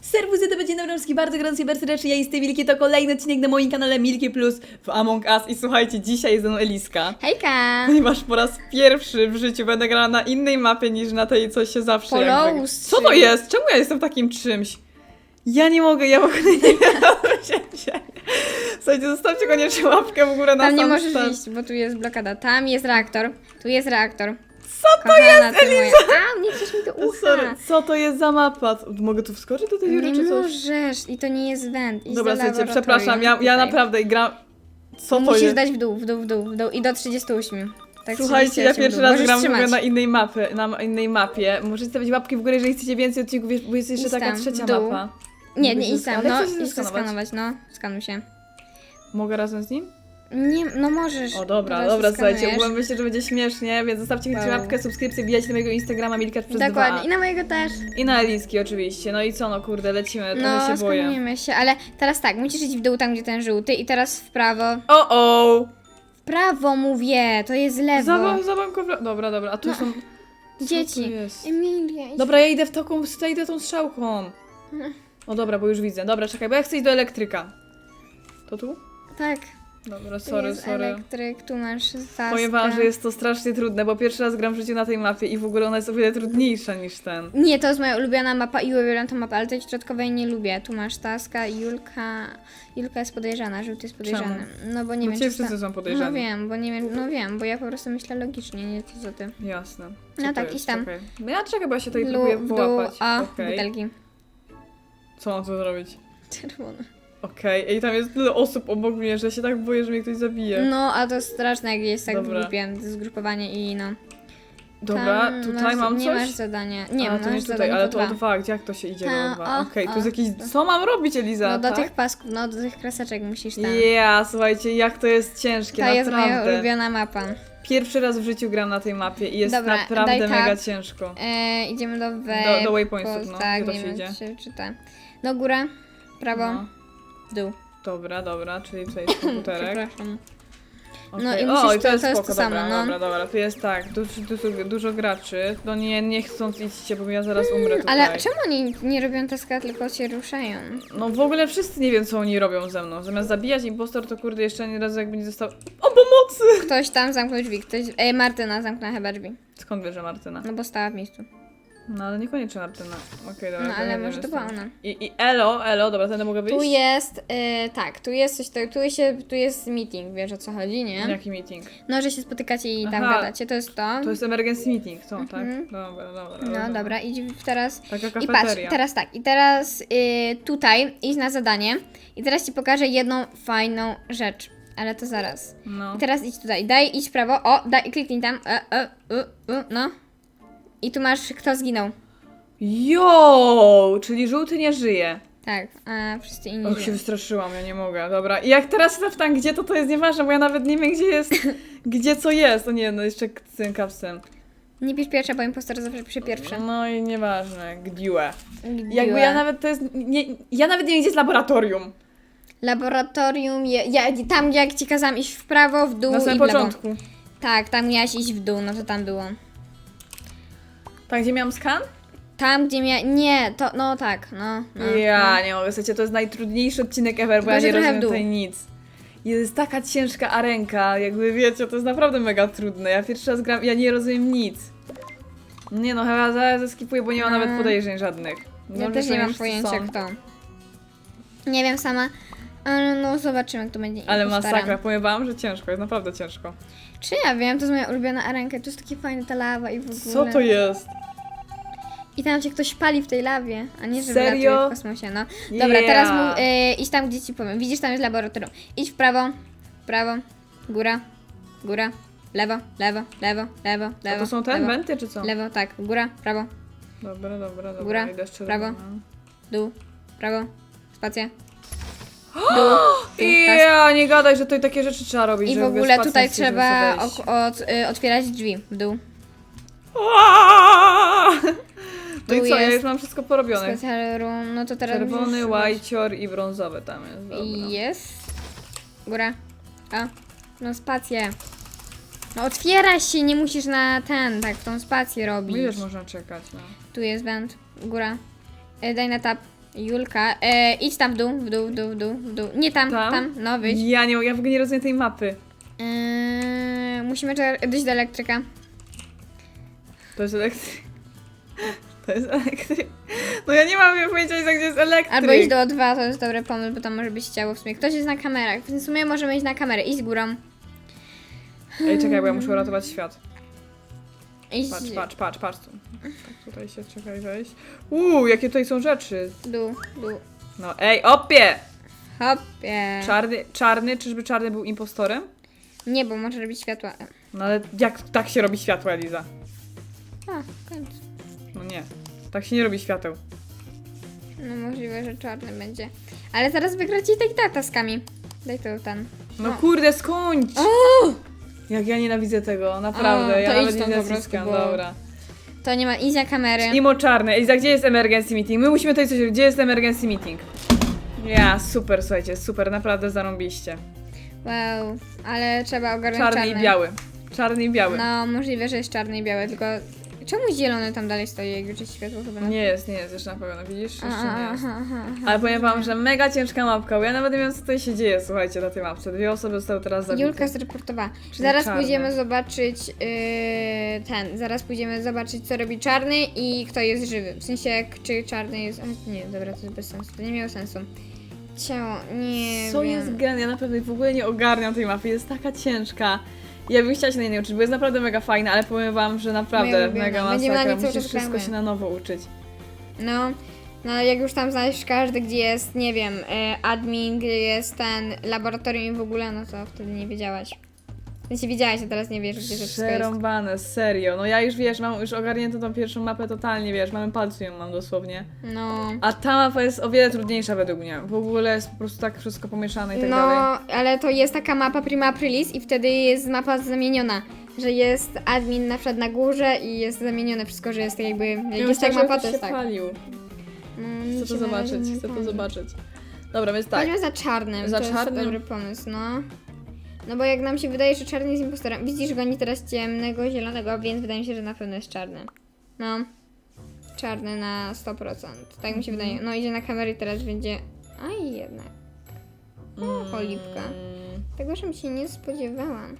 Serwus, to będzie Dobrowski, bardzo gorący, serdecznie, ja jestem Milki, to kolejny odcinek na moim kanale Milki Plus w Among Us i słuchajcie, dzisiaj jest ze mną Eliska. Hejka! Ponieważ po raz pierwszy w życiu będę grała na innej mapie niż na tej, co się zawsze jakby... Co to jest? Czemu ja jestem takim czymś? Ja nie mogę, ja w ogóle nie wiem, co się dzieje. Słuchajcie, zostawcie koniecznie łapkę w górę na Tam nie sam możesz start. iść, bo tu jest blokada. Tam jest reaktor, tu jest reaktor. Co to Kochana, jest, Eliza? A, nie chcesz mi do ucha. Sorry, co to jest za mapa? Mogę tu wskoczyć do tej dziury, Nie czy coś? możesz i to nie jest węd. Idź Dobra, do słuchajcie, laboratorium. przepraszam, ja, ja Tutaj. naprawdę gram... Co to Musisz jest? dać w dół, w dół, w dół, w dół i do 38. Tak, Słuchajcie, ja 38 w pierwszy dół. raz Możesz gram w ogóle trzymać. na innej mapie, na innej mapie. Możecie stawić łapki w górę, jeżeli chcecie więcej odcinków, bo jest jeszcze Idź taka tam, w trzecia dół. mapa. Nie, Mogę nie się idź tam, sk- ale no się idź skanować. skanować, no, skanuj się. Mogę razem z nim? Nie, no możesz. O dobra, Teraz dobra, słuchajcie, skanujesz. ogólnie myślę, że będzie śmiesznie, więc zostawcie wow. Wow. łapkę, subskrypcję, wbijajcie na mojego Instagrama Milkat przez Dokładnie, dwa. i na mojego też. I na Eliski oczywiście. No i co, no kurde, lecimy, trochę No, się boję. skanujemy się, ale teraz tak, musisz iść w dół tam, gdzie ten żółty i teraz w prawo. O, o! W prawo mówię, to jest lewo. Zabam, zabankowra... Dobra, dobra, a tu No, są... Co Dzieci. Emilia. Dobra, ja idę w taką, ja idę tą strzałką. O dobra, bo już widzę. Dobra, czekaj, bo ja chcę iść do elektryka. To tu? Tak, Dobra, sorry, jest sorry. elektryk, tu masz taskę. Powiem wam, że jest to strasznie trudne, bo pierwszy raz gram w życiu na tej mapie i w ogóle ona jest o wiele trudniejsza niż ten. Nie, to jest moja ulubiona mapa i uwielbiam tą mapę, ale tej środkowej nie lubię. Tu masz taska i Julka. Julka jest podejrzana, żółty jest podejrzany. No bo nie Bo wiem, ciebie czy wszyscy są podejrzani. No wiem, bo nie wiem, no wiem, bo ja po prostu myślę logicznie, nie to co ty. Jasne. No to tak, idź tam. Czekaj. No ja czekaj, bo ja się tutaj Lu, próbuję dół, połapać. a Okej. butelki. Co mam tu zrobić? Czerwone. Okej, i tam jest tyle osób obok mnie, że się tak boję, że mnie ktoś zabije. No, a to straszne, jak jest tak w Dobra. grupie, zgrupowanie i no. Dobra, Tam tutaj masz, mam nie coś? masz zadania. Nie, a, masz to nie tutaj, zadanie ale po to o dwa. gdzie jak to się idzie Ta, do dwa? o, Okej, tu o, jest jakiś... to- Co mam robić, Eliza? No do tak? tych pasków, no do tych kreseczek musisz tam. Ja, słuchajcie, jak to jest ciężkie, To jest moja naprawdę. ulubiona mapa. Pierwszy raz w życiu gram na tej mapie i jest Dobra, naprawdę daj mega tab. ciężko. E, idziemy do we... Do- do waypointsów, no, Tak, gdzie to nie się wiem, idzie? czy, czy te. Do góra, prawo, No. Dół. Dobra, dobra, czyli tutaj jest komputerek. Przepraszam. No i o, musisz i to- to jest to samo, dobra, no. dobra, dobra, tu jest tak, dużo, dużo, dużo graczy, no nie, nie chcąc idźcie, bo ja zaraz umrę tutaj. Ale czemu oni nie robią taska, tylko się ruszają? No w ogóle wszyscy nie wiem, co oni robią ze mną. Zamiast zabijać impostor, to kurde jeszcze nie razu jakby nie został... O, pomocy! Ktoś tam zamknął drzwi, ktoś... E, Martyna zamknęła chyba drzwi. Skąd wiesz, że Martyna? No bo stała w miejscu. No ale niekoniecznie Martyna. Okej, dobra. No to ale nie może wiem, to była jestem. ona. I, I elo, elo, dobra, tędy mogę wyjść? Tu jest, e, tak, tu jest coś, tak, tu, się, tu jest meeting, wiesz o co chodzi, nie? Jaki meeting? No, że się spotykacie i tam Aha. gadacie, to jest to. To jest emergency meeting, Mhm. tak? Dobra, dobra. No dobra, idź teraz. Taka I patrz, kafeteria. teraz tak, i teraz y, tutaj idź na zadanie i teraz ci pokażę jedną fajną rzecz. Ale to zaraz. No. I teraz idź tutaj, daj, idź w prawo, o, daj, kliknij tam, e, e, e, e, no. I tu masz, kto zginął. Jo, czyli żółty nie żyje. Tak, a wszyscy inni Och, się żyją. wystraszyłam, ja nie mogę. Dobra, i jak teraz się tam, gdzie to, to jest nieważne, bo ja nawet nie wiem, gdzie jest, gdzie co jest. O nie, no jeszcze z tym kapsem. Nie pisz pierwsza, bo impostor zawsze pisze pierwsze. No i nieważne, gdiłe. Gdiłe. Jakby ja nawet to jest, nie, ja nawet nie wiem, gdzie jest laboratorium. Laboratorium, je, ja, tam jak ci kazałam iść w prawo, w dół Na i samym w lewo. początku. Tak, tam miałaś iść w dół, no to tam było. Tak, gdzie miałam skan? Tam, gdzie mia... Nie, to, no tak, no. no ja no. nie mogę, słuchajcie, to jest najtrudniejszy odcinek ever, bo Tylko, ja nie rozumiem tutaj nic. Jest taka ciężka arenka, jakby wiecie, to jest naprawdę mega trudne. Ja pierwszy raz gram, ja nie rozumiem nic. Nie no, chyba zaraz zeskipuję, bo nie ma No. nawet podejrzeń żadnych. Ja Dobrze, też nie mam pojęcia są. kto. Nie wiem sama, ale no zobaczymy jak to będzie. Ale impostorem. masakra, powiem wam, że ciężko, jest naprawdę ciężko. Czy ja wiem, to jest moja ulubiona arenka, tu jest takie fajne ta lawa i w ogóle. Co to jest? I tam się ktoś pali w tej lawie, a nie że Serio? w kosmosie, no. Dobra, Yeah. teraz mów, y, idź tam, gdzie ci powiem. Widzisz, tam jest laboratorium. Idź w prawo, w prawo, góra, góra, lewo, lewo, lewo, lewo, A lewo. to są te lewo, wenty, czy co? Lewo, tak, góra, prawo, Dobra, dobra, dobra. Góra, idę jeszcze prawo. no. dół, prawo, spacja. Dół, tak. Ja, nie gadaj, że tutaj takie rzeczy trzeba robić, I w żeby ogóle tutaj trzeba wejść. ok, od, y, otwierać drzwi w dół. Aaaa! No i Tu co, ja jest już mam wszystko porobione. Special room, no to teraz Czerwony, musisz- łajcior i brązowy tam jest, dobra. Jest. Góra. A. No spację. No otwiera się, nie musisz na ten, tak, tą spację robić. No Ileż można czekać, no. Tu jest węd. Góra. E, daj na tab. Julka, e, idź tam w dół, w dół, w dół, w dół, w dół. Nie tam, Tam? tam, no wyjdź. Ja nie ja w ogóle nie rozumiem tej mapy. E, musimy dojść do elektryka. To jest elektryk. To jest elektryk. No ja nie mam pojęcia, gdzie jest elektryk. Albo iść do O2, to jest dobry pomysł, bo tam może być ciało w sumie. Ktoś jest na kamerach, więc w sumie możemy iść na kamerę, iść górą. Ej, czekaj, bo ja muszę uratować świat. Patrz, patrz, patrz, patrz tu. Tak, tutaj się czekaj wejść. Uuu, jakie tutaj są rzeczy. w dół. No ej, opie! Hopie. Czarny, czarny, czyżby czarny był impostorem? Nie, bo może robić światła. No ale jak tak się robi światło, Eliza? A, w końcu. No nie. Tak się nie robi świateł. No możliwe, że czarny będzie. Ale zaraz wygracie i tak i tak taskami. Daj to ten. No No. kurde, skończ! O! Jak ja nienawidzę tego, naprawdę. A, ja to nawet idź nie tam po naciskam, prostu, bo- dobra. To nie ma, idź na kamery. Imo czarny. Eliza, gdzie jest emergency meeting? My musimy tutaj coś... Gdzie jest emergency meeting? Ja, super, słuchajcie, super, naprawdę zarąbiście. Wow, ale trzeba ogarnąć czarny. i biały. Czarny i biały. No, możliwe, że jest czarny i biały, tylko czemu zielony tam dalej stoi, jak już jest światło chyba na... Nie jest, nie jest jeszcze na pewno, widzisz? Jeszcze nie jest. Ale powiem wam, że mega ciężka mapka, bo ja nawet nie wiem co tutaj się dzieje, słuchajcie, na tej mapce. Dwie osoby zostały teraz zabite. Julka zreportowała. Czyli Zaraz czarny. pójdziemy zobaczyć yy, ten, zaraz pójdziemy zobaczyć co robi czarny i kto jest żywy. W sensie czy czarny jest... A, nie, dobra, to jest bez sensu, to nie miało sensu. Ciało, nie Co wiem. jest grane? Ja naprawdę w ogóle nie ogarniam tej mapy, jest taka ciężka. Ja bym chciała się na niej uczyć, bo jest naprawdę mega fajna, ale powiem wam, że naprawdę ulubiona. mega Będziemy na masakra, niej cały musisz czas wszystko gramy. się na nowo uczyć. No, no jak już tam znaleźć każdy, gdzie jest, nie wiem, e, admin, gdzie jest ten laboratorium i w ogóle, no to wtedy nie wiedziałaś. Sensie wiedziałaś, a teraz nie wiesz, gdzie to wszystko jest. Przerąbane, serio. No ja już wiesz, mam już ogarniętą tą pierwszą mapę totalnie, wiesz, mamy palcu ją mam dosłownie. No. A ta mapa jest o wiele trudniejsza według mnie. W ogóle jest po prostu tak wszystko pomieszane i tak No, dalej. ale to jest taka mapa Prima Aprilis i wtedy jest mapa zamieniona, że jest admin na przykład na górze i jest zamienione wszystko, że jest tak jakby, jak Ja jest tak myślałam, mapa, to jest się tak. palił. No, Chcę to się na razie zobaczyć, nie chcę to pali. zobaczyć. Dobra, więc tak. Chodźmy za czarnym, Za to czarnym? jest dobry pomysł, no. No bo jak nam się wydaje, że czarny jest impostorem, widzisz, goni teraz ciemnego, zielonego, więc wydaje mi się, że na pewno jest czarny. No. Czarny na 100%, tak mi się wydaje. No idzie na kamerę i teraz będzie... Aj, jednak. O, cholipka. Mm, Tego, żebym się nie spodziewałam.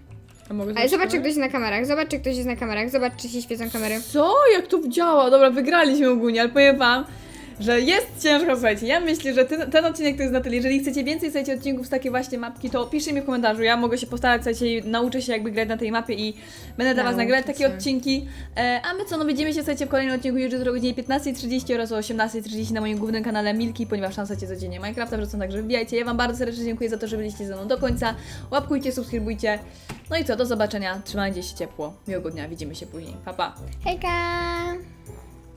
a mogę Ale zobaczyć zobacz, czy kamerę? ktoś jest na kamerach, zobacz, czy ktoś jest na kamerach, zobacz, czy się świecą kamery. Co? Jak to działa? Dobra, wygraliśmy ogólnie, ale powiem wam, że jest ciężko, słuchajcie. Ja myślę, że ten, ten odcinek to jest na tyle. Jeżeli chcecie więcej, słuchajcie, odcinków z takiej właśnie mapki, to piszcie mi w komentarzu. Ja mogę się postarać, słuchajcie, i nauczę się jakby grać na tej mapie i będę dla was nagrywać takie się. odcinki. E, a my co, no widzimy się, słuchajcie, w kolejnym odcinku już jutro o godzinie 15.30 oraz o 18.30 na moim głównym kanale Milki, ponieważ tam słuchajcie codziennie Minecrafta wrzucam, także wbijajcie. Ja wam bardzo serdecznie dziękuję za to, że byliście ze mną do końca. Łapkujcie, subskrybujcie. No i co, do zobaczenia. Trzymajcie się ciepło. Miłego dnia, widzimy się później. Pa, pa. Hejka!